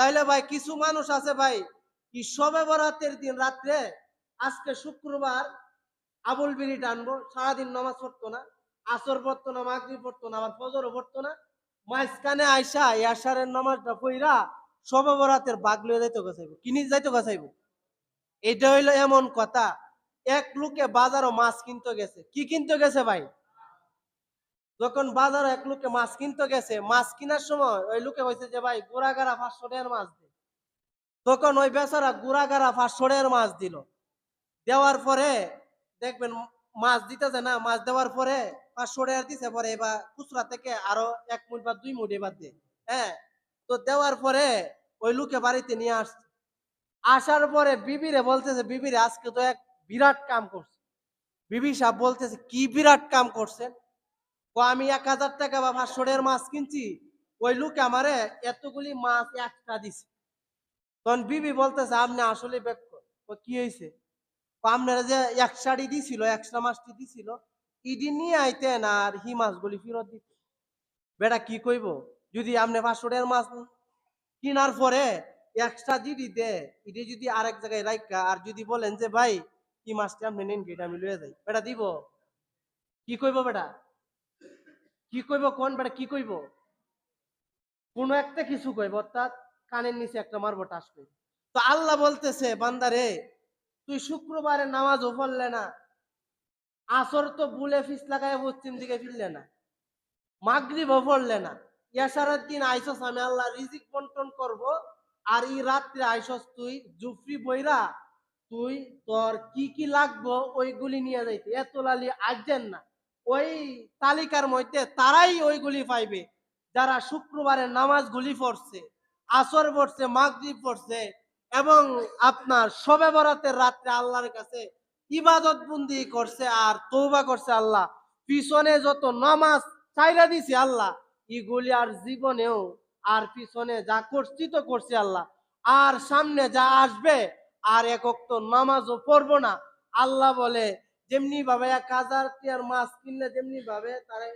তাইলে ভাই, কিছু মানুষ আছে ভাই, কি সবে বরাতের দিন রাত্রে, আজকে শুক্রবার আবুল বিড়ি টানবো, সারাদিন নামাজ পড়তো না, আসর পড়তো না মাগরি পড়তো না, আবার ফজরও পড়তো না, মাঝখানে আইসা ইয়াসারের নামাজটা পইরা সবে বরাতের বাঘ লয়ে যাইতে গাছাইব। কিনি যাইতে গাছাইব? এটা হইল এমন কথা, এক লোকে বাজারও মাছ কিনতে গেছে। কি কিনতে গেছে ভাই? যখন বাজারে এক লোকে মাছ কিনতে গেছে, মাছ কিনার সময় ওই লোকে হয়েছে যে, ভাই, গুড়াগাড়া পাঁচশো টাকার মাছ দে। তখন ওই বেচারা গুড়াগাড়া পাঁচশো টাকার মাছ দিল। দেওয়ার পরে দেখবেন মাছ দিতেছে না, মাছ দেওয়ার পরে পাঁচশো টাকা দিছে, পরে এবার খুচরা থেকে আরও এক মুঠ বা দুই মুঠ এবার দে। হ্যাঁ তো দেওয়ার পরে ওই লোকে বাড়িতে নিয়ে আসছে। আসার পরে বিবিরে বলতেছে, বিবিরে আজকে তো এক বিরাট কাম করছে। বিবি সাহেব বলতেছে, কি বিরাট কাম করছেন? ও, আমি এক হাজার টাকা বা পাঁচশো টাকার মাছ কিনছি। ওই লোকে আমারে এতগুলি মাছ একটা দিছে। তখন বিবি বলতেছে, আপনি আসলে ব্যক্ত ও, কি হয়েছে আপনারা যে এক শাড়ি দিছিল একশো মাছটি দিছিল, ইডি নিয়ে আইতেন আর হি মাছগুলি ফেরত দিত। বেটা, কি কইব? যদি আপনি পাঁচশো টাকার মাছ কিনার পরে এক্সট্রা জিডি দে ইডি যদি আরেক জায়গায় রাখা আর যদি বলেন যে, ভাই কি মাছটি আপনি নিন এটা আমি লয়ে যাই। বেটা, দিব। কি কইব বেটা? কি কইব কোন বেটা কি কইব? কোনো একটা কিছু কইব, অর্থাৎ কানের নিচে একটা মারবো টাস কইব। তো আল্লাহ বলতেছে বান্দারে তুই শুক্রবারে নামাজও পড়লে না, আসর তো বুলে ফিস লাগায় পশ্চিম দিকে ফিরলে না, মাগরিবও পড়লে না ইয়াসারের দিন আইসস, আমি আল্লাহ রিজিক বন্টন করব, আর এই রাত্রে আইসস তুই জুফরি বইরা, তুই তোর কি কি লাগবো ওইগুলি নিয়ে যাইতে। এত লালি আসছেন না। ওই তালিকার মধ্যে তারাই ওইগুলি পাইবে। যারা শুক্রবারে নামাজগুলি পড়ছে, আসর পড়ছে, মাগরিব পড়ছে এবং আপনার শবে বরাতের রাত্রে আল্লাহর কাছে ইবাদত বন্দি করছে আর তৌবা করছে আল্লাহ। পিছনে যত নামাজ চাইরা দিছে আল্লাহ, এগুলি আর জীবনেও আর পিছনে যা করছি তো করছে আল্লাহ। আর সামনে যা আসবে, আর একক তো নামাজও পড়ব না। আল্লাহ বলে যেমনি ভাবে এক হাজার টিয়ার মাছ কিনলে যেমনি ভাবে তারা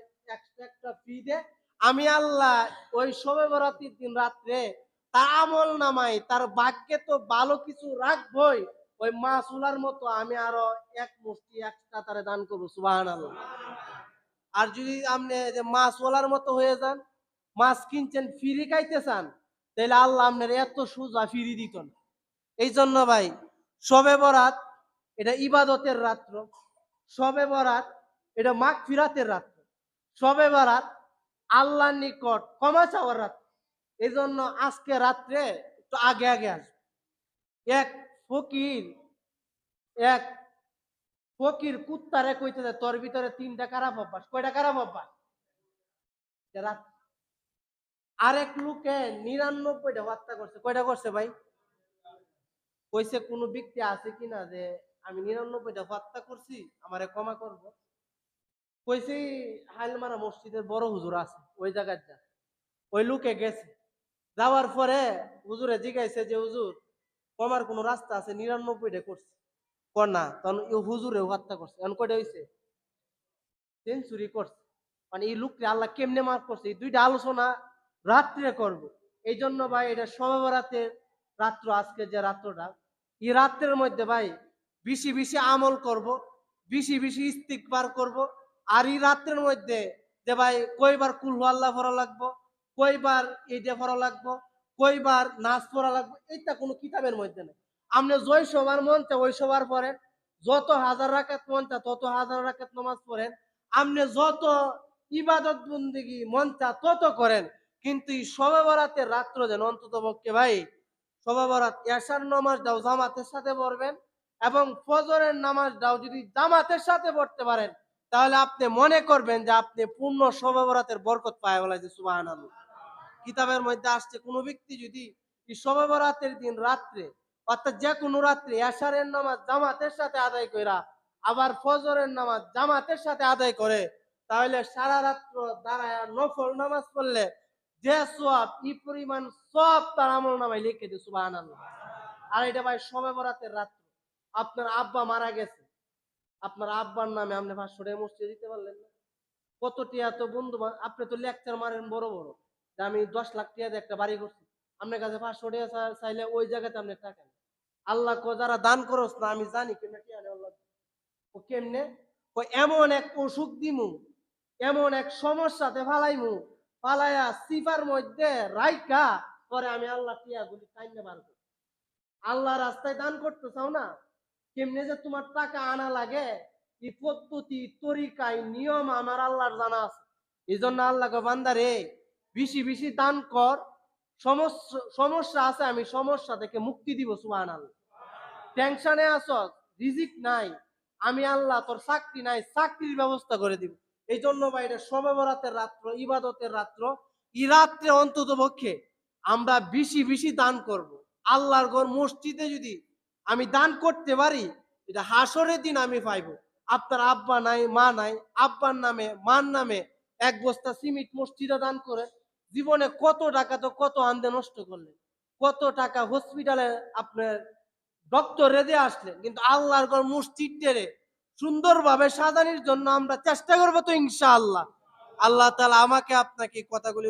একটা ফি দে আমি আল্লাহ ওই সবে বরাতির দিন রাত্রে তার আমল নামাই তার ভাগ্যে তো ভালো কিছু রাখবই, ওই মাছ উলার মতো আমি আরও এক মুষ্টি একটা তারে দান করব সুবাহান আর যদি আপনি যে মাছ ওলার মতো হয়ে যান, মাছ কিনছেন ফিরি খাইতে চান তাহলে আল্লাহ আপনার এত সোজা ফিরি দিত না। এই জন্য ভাই সবে বরাত এটা ইবাদতের রাত্র সবে বরাত, এটা মাঘ ফিরাতের রাত্র সবে বরাত, আল্লাহর নিকট ক্ষমা চাওয়ার রাত্র। এই জন্য আজকে রাত্রে একটু আগে আগে আসবে। এক ফকির এক ফকির কুত্তারে কইতে তোর ভিতরে তিনটা খারাপ অভ্যাস। কয়টা খারাপ অভ্যাস? আরেক লোকে নিরানব্বইটা হত্যা করছে। কয়টা করছে ভাই? কইছে, কোন ব্যক্তি আছে কিনা যে আমি নিরানব্বইটা হত্যা করছি, আমারে ক্ষমা করব। কইছে, হাইলমারা মসজিদের বড় হুজুর আছে, ওই জায়গায় যা। ওই লোকে গেছে। যাওয়ার পরে হুজুরে জিগাইছে যে, হুজুর কমার কোন রাস্তা আছে? নিরানব্বইটা করছে। কর তখন ই হুজুরে হত্যা করছে। এখন কয়টা হয়েছে সেঞ্চুরি করছে। মানে এই লোককে আল্লাহ কেমনে মাফ করছে? এই দুইটা আলোচনা রাত্রে করব। এই জন্য ভাই, এটা সবাবরাতের রাত্র, আজকে যে রাত্রটা, এই রাত্রের মধ্যে ভাই বেশি বেশি আমল করব, বেশি বেশি ইস্তিকবার করব। আর এই রাত্রের মধ্যে যে ভাই কয়বার কুল আল্লাহ ভরা লাগবো, কয়বার এইটা ভরা লাগবো, কয়বার নাচ পড়া লাগবে, এইটা কোনো কিতাবের মধ্যে নেই। আপনি জয় সবার মন চা ওই সবার পড়েন, যত হাজার রাকাত মন চা তত হাজার রাকাত নামাজ পড়েন আপনি যত ইবাদত বন্দিগি মন চা তত করেন। কিন্তু এই সবে বরাতের রাত্র যেন অন্তত পক্ষে ভাই, সবে বরাত এসার নামাজ দাও, জামাতের সাথে পড়বেন এবং ফজরের নামাজ দাও যদি জামাতের সাথে পড়তে পারেন, তাহলে আপনি মনে করবেন যে আপনি পূর্ণ সবেবরাতের বরকত পায় বলা যে সুবাহান কিতাবের মধ্যে আসছে, কোনো ব্যক্তি যদি এই দিন রাত্রে, অর্থাৎ যে কোনো রাত্রে এশারের নামাজ জামাতের সাথে আদায় কইরা, আবার ফজরের নামাজ জামাতের সাথে আদায় করে, তাহলে সারা রাত্র দাঁড়ায় নফল নামাজ পড়লে, যে সব ই পরিমাণ সব তার আমল নামায় লিখে দিয়ে সুবাহ আর এটা ভাই সবে বরাতের রাত্র। আপনার আব্বা মারা গেছে। আপনার আব্বার নামে আপনি পাঁচশো টাকা মসজিদে দিতে পারলেন না। কত টিয়া তো বন্ধু আপনি তো লেকচার মারেন বড় বড়। যে আমি দশ লাখ টিয়া দিয়ে একটা বাড়ি করছি। আপনার কাছে পাঁচশো টাকা চাইলে ওই জায়গাতে আপনি টাকা নেন। আল্লাহ কো যারা দান করস না, আমি জানি কেমনে কি আনে আল্লাহ ও কেমনে? ও এমন এক অসুখ দিমু, এমন এক সমস্যাতে ফালাইমু ফালাইয়া সিফার মধ্যে রাইকা পরে আমি আল্লাহ টিয়া গুলি টাইনে পারব আল্লাহ রাস্তায় দান করতে চাও না? কেমনে যে তোমার টাকা আনা লাগে, এই পদ্ধতি, তরিকায়, নিয়ম আমার আল্লাহর জানা আছে। এই জন্য আল্লাহকে বান্দারে বেশি বেশি দান কর। সমস্যা আছে, আমি সমস্যা থেকে মুক্তি দিব সুবান আল্লাহ টেনশনে আস রিজিক নাই, আমি আল্লাহ তোর চাকরি নাই, চাকরির ব্যবস্থা করে দিব। এই জন্য বাইরে সবে বরাতের রাত্র, ইবাদতের রাত্র। ই রাত্রে অন্তত পক্ষে আমরা বেশি বেশি দান করব। আল্লাহর ঘর মসজিদে যদি আমি দান করতে পারি, এটা হাসরের দিন আমি পাইবো। আপনার আব্বা নাই, মা নাই, আব্বার নামে, মার নামে এক বস্তা সিমেন্ট মসজিদে দান করে জীবনে কত টাকা তো কত আন্দে নষ্ট করলেন। কত টাকা হসপিটালে আপনার ডক্টর রেদে আসলেন। কিন্তু আল্লাহর ঘর মসজিদে সুন্দরভাবে সাজানোর জন্য আমরা চেষ্টা করব তো ইনশাআল্লাহ। আল্লাহ তালা আমাকে আপনাকে এই কথাগুলি